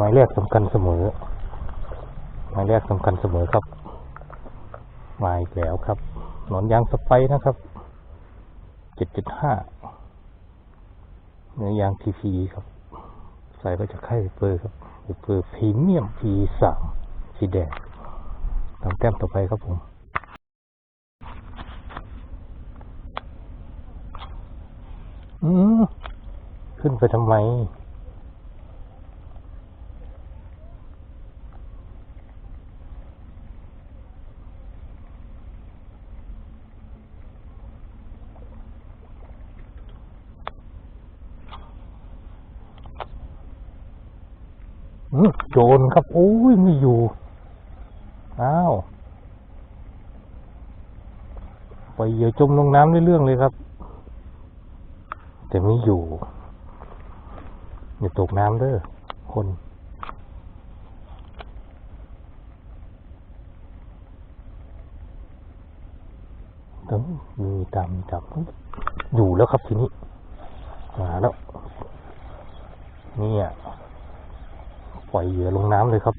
หมายแรกสำคัญเสมอ หมายแรกสำคัญเสมอครับ หมายแล้วครับหนอนยางสไปร์นะครับ เจ็ดจุดห้าเนื้อยางทีพีครับ ใส่ก็จะไข่เปอร์ครับเปอร์พรีเมียมพีสามสีแดงตามแต้มต่อไปครับผมอืมขึ้นไปทำไม โจรครับ โอ้ยไม่อยู่ อ้าวไปเหยื่อจมลงน้ำเรื่องเลยครับ แต่ไม่อยู่อย่าตกน้ำเด้อคนต้องมีตามจับอยู่แล้วครับทีนี้ มาแล้ว เนี่ย ปล่อยเหยื่อลงน้ำเลยครับ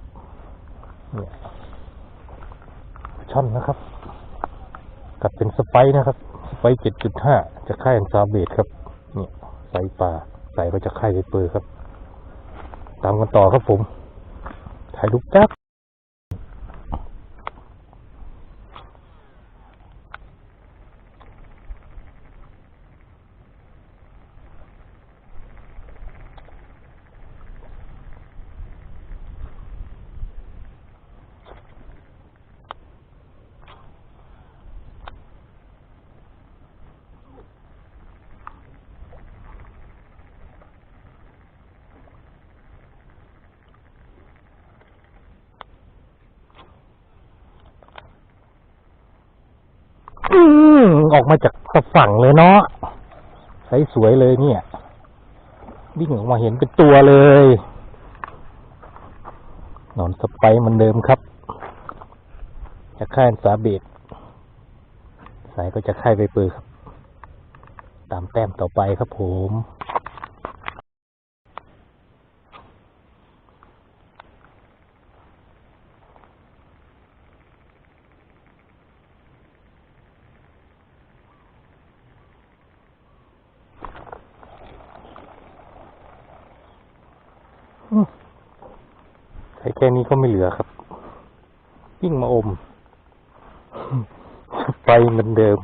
เนี่ยช่อนนะครับ กัดเป็นสไปร์นะครับ สไปเจ็ดจุดห้าจะค่ายอันซาเบตครับเนี่ยใส่ปลาใส่ก็จะค่ายไวเปอร์ครับ ตามกันต่อครับผม ถ่ายรูปแป๊บอืม ออกมาจากฝั่งเลยเนาะใสสวยเลยเนี่ย วิ่งออกมาเห็นเป็นตัวเลยหนอนสไปเหมันเดิมครับ จะค่ายอันสาเบตสายก็จะค่ายไปเปอครับ ตามแต้มต่อไปครับผม ใช้แค่นี้ก็ไม่เหลือครับ ยิ่งมาอม ไปเหมือนเดิม